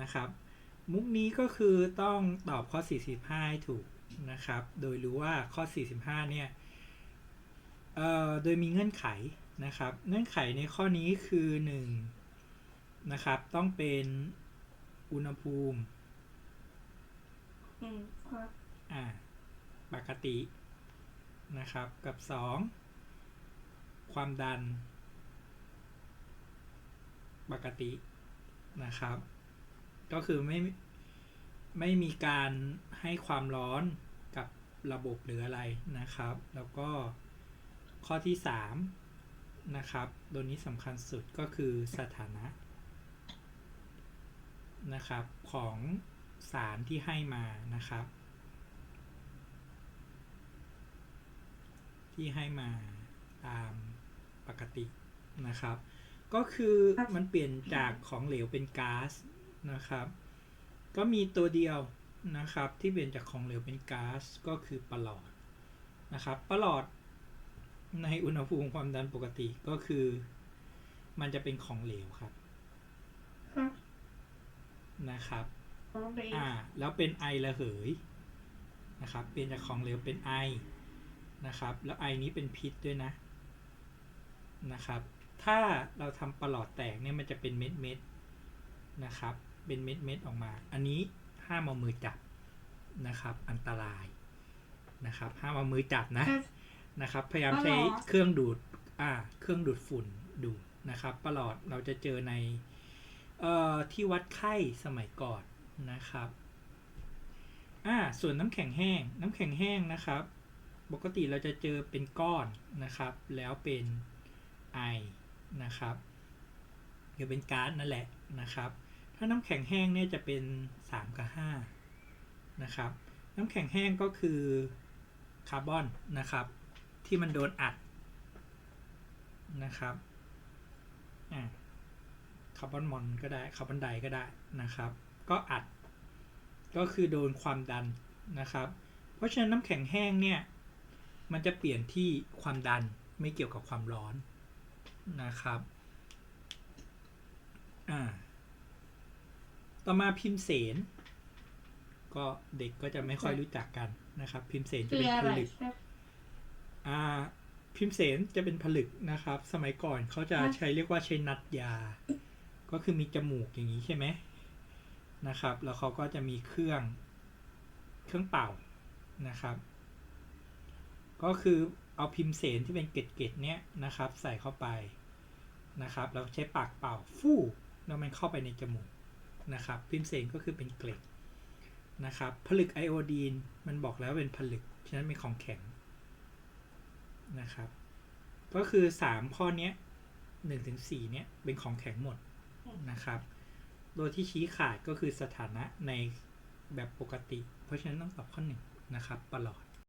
นะครับ มุกนี้ก็คือต้องตอบข้อ 45 ให้ถูกนะครับ โดยรู้ว่าข้อ 45 เนี่ยเอ่อโดยมีเงื่อนไขนะครับ เงื่อนไขในข้อนี้คือ1นะครับต้องเป็นอุณหภูมิอืมครับอ่าปกตินะครับกับ 2 ความดัน ปกตินะครับ ก็คือไม่ไม่มีการให้ความร้อนกับระบบหรืออะไรนะครับ แล้วก็ข้อที่ 3 นะครับตัวนี้สำคัญสุดก็คือสถานะนะครับของสารที่ให้มานะครับ ที่ให้มาตามปกตินะครับ ก็คือมันเปลี่ยนจากของเหลวเป็นก๊าซ นะครับ ก็มีตัวเดียวนะครับที่เปลี่ยนจากของเหลวเป็นก๊าซก็คือประหลอดนะครับประหลอดในอุณหภูมิความดันปกติก็คือ มันจะเป็นของเหลวครับครับนะครับอ๋อไปอีกอ่าแล้วเป็นไอระเหยนะครับเปลี่ยนจากของเหลวเป็นไอนะครับ แล้วไอนี้เป็นพิษด้วยนะนะครับ ถ้าเราทำประหลอดแตกเนี่ยมันจะเป็นเม็ดเม็ดๆนะครับ เป็นเม็ดเม็ดๆออกมา อันนี้ห้ามเอามือจับนะครับ อันตรายนะครับ ห้ามเอามือจับนะครับนะครับ พยายามใช้ประหลอดเครื่องดูดอ่าเครื่องดูดฝุ่นดูดนะครับประหลอดเราจะเจอในเอ่อที่วัดไข้สมัยก่อนนะครับอ่าส่วนน้ำแข็งแห้ง น้ำแข็งแห้งนะครับ ปกติเราจะเจอเป็นก้อนนะครับ แล้วเป็นไอนะครับหรือเป็นก๊าซนั่นแหละนะครับ ถ้าน้ำแข็งแห้งเนี่ยจะเป็น 3 กับ5นะครับ น้ำแข็งแห้งก็คือคาร์บอนนะครับ ที่มันโดนอัดนะครับคาร์บอนมอนก็ได้คาร์บอนไดก็ได้นะครับ ก็อัดก็คือโดนความดันนะครับ เพราะฉะนั้นน้ำแข็งแห้งเนี่ยมันจะเปลี่ยนที่ความดันไม่เกี่ยวกับความร้อนนะครับอ่า ต่อมาพิมพ์เสนก็เด็กก็จะไม่ค่อยรู้จักกันนะครับ พิมพ์เสนจะคือเป็นอะผไรลึกครับอ่าพิมพ์เสนจะเป็นผลึกนะครับ สมัยก่อนเขาจะครับใช้เรียกว่าใช้นัดยา ก็คือมีจมูกอย่างนี้ใช่ไหมนะครับ แล้วเขาก็จะมีเครื่องเครื่องเป่านะครับ ก็คือเอาพิมพ์เสนที่เป็นเกล็ดๆเนี้ยนะครับ ใส่เข้าไปนะครับ แล้วใช้ปากเป่าฟู่แล้วมันเข้าไปในจมูก นะครับพิมเสนก็คือเป็นเกล็ดนะครับผลึกไอโอดีนมันบอกแล้วเป็นผลึก ฉะนั้นเป็นของแข็งนะครับก็คือ 3 ข้อนี้ย1ถึง4เนี้ยเป็นของแข็งหมดนะครับ โดยที่ชี้ขาดก็คือสถานะในแบบปกติ เพราะฉะนั้นต้องตอบข้อ1นะครับปลอด